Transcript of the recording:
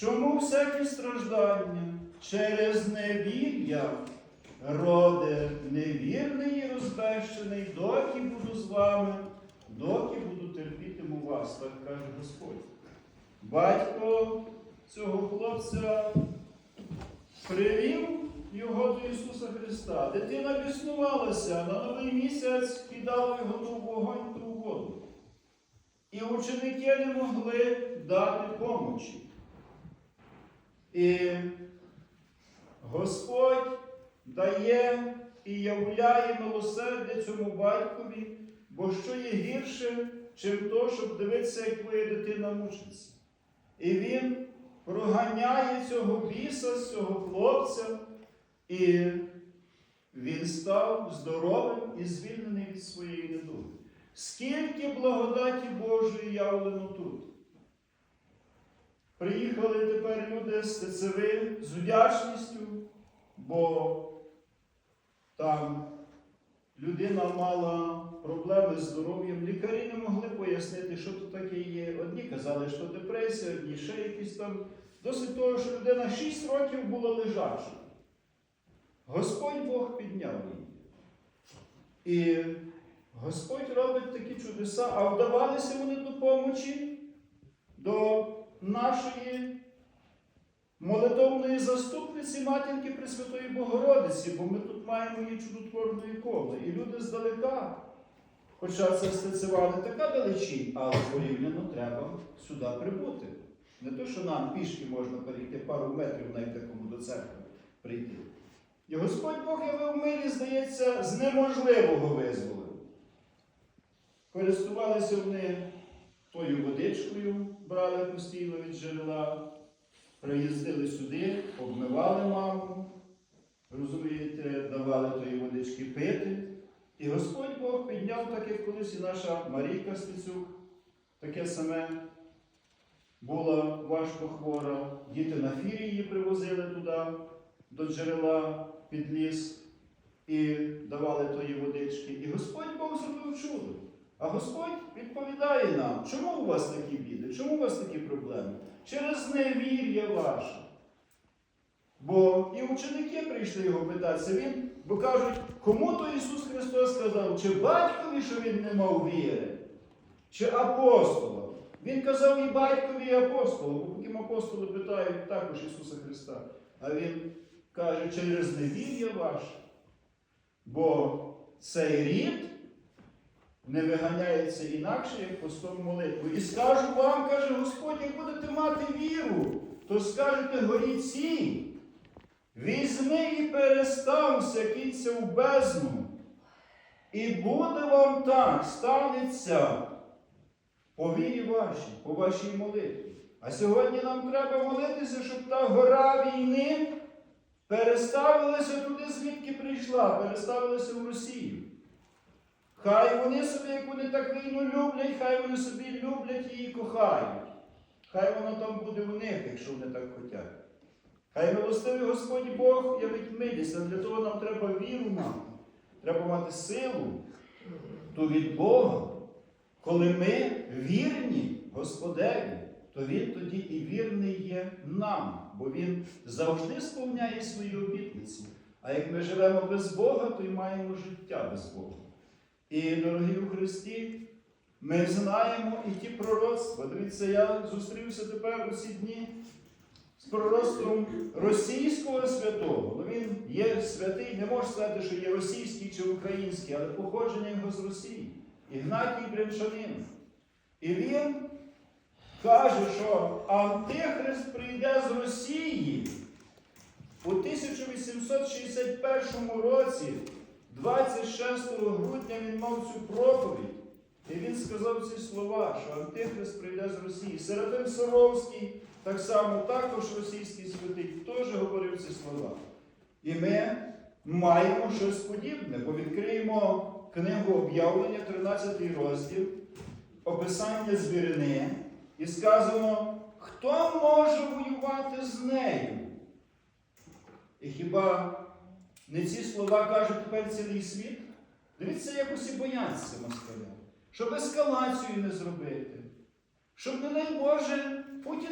чому всякі страждання через невір'я роде невірний і розбещений, доки буду з вами, доки буду терпітиму вас, так каже Господь. Батько цього хлопця привів його до Ісуса Христа. Дитина біснувалася, на новий місяць кидала його в вогонь, в воду. І ученики не могли дати помочі. І Господь дає і являє милосердя цьому батькові, бо що є гірше, чим то, щоб дивитися, як твоя дитина мучиться. І він проганяє цього біса, цього хлопця, і він став здоровим і звільнений від своєї недуги. Скільки благодаті Божої явлено тут. Приїхали тепер люди з ТЦВ з вдячністю, бо там людина мала проблеми з здоров'ям. Лікарі не могли пояснити, що то таке є. Одні казали, що депресія, одні ще якісь там. Досить того, що людина 6 років була лежача. Господь Бог підняв її. І Господь робить такі чудеса, а вдавалися вони до помочі, до нашої молитовної заступниці матінки Пресвятої Богородиці, бо ми тут маємо її чудотворну ікону. І люди здалека, хоча це стецева така далечінь, але порівняно треба сюди прибути. Не то, що нам пішки можна перейти пару метрів навіть такому до церкви прийти. І Господь Бог явив милі, здається, з неможливого визволив. Користувалися вони тою водичкою, брали постійно від джерела, приїздили сюди, обмивали маму, розумієте, давали тої водички пити. І Господь Бог підняв, так колись і наша Марійка Стецюк, таке саме була важко хвора. Діти на фірі її привозили туди, до джерела під ліс, і давали тої водички. І Господь Бог зробив чудо. А Господь відповідає нам, чому у вас такі біди, чому у вас такі проблеми? Через невір'я ваше. Бо і ученики прийшли його питатися, він, бо кажуть, кому то Ісус Христос сказав, чи батькові, що він не мав віри, чи апостолам. Він казав і батькові, і апостолу, бо потім апостоли питають також Ісуса Христа. А Він каже, через невір'я ваше. Бо цей рід не виганяється інакше, як постом молитву. І скажу вам, каже Господь, як будете мати віру, то скажете горі цій, візьми і перестався, кінця в бездну. І буде вам так, станеться по вірі вашій, по вашій молитві. А сьогодні нам треба молитися, щоб та гора війни переставилася туди, звідки прийшла, переставилася в Росію. Хай вони собі, як вони так війну люблять, хай вони собі люблять її кохають. Хай воно там буде в них, якщо вони так хочуть. Хай милостивий Господь Бог явить милість, а для того нам треба віру мати. Треба мати силу ту від Бога. Коли ми вірні Господеві, то Він тоді і вірний є нам, бо Він завжди сповняє свої обітниці. А як ми живемо без Бога, то й маємо життя без Бога. І, дорогі у Христі, ми знаємо і ті пророцтва. Дивіться, я зустрівся тепер у ці дні з пророцтвом російського святого. Ну, Він є святий, не можна сказати, що є російський чи український, але походження його з Росії. Ігнатій Брянчанин. І він каже, що Антихрист прийде з Росії у 1861 році. 26 грудня він мав цю проповідь, і він сказав ці слова, що Антихрист прийде з Росії. Серафим Саровський, так само також російський святий, теж говорив ці слова. І ми маємо щось подібне, бо відкриємо книгу об'явлення, 13 розділ, описання звірини, і сказано, хто може воювати з нею? І хіба не ці слова каже тепер цілий світ? Дивіться, як усі бояться москаля. Щоб ескалацію не зробити. Щоб, не дай Боже, Путін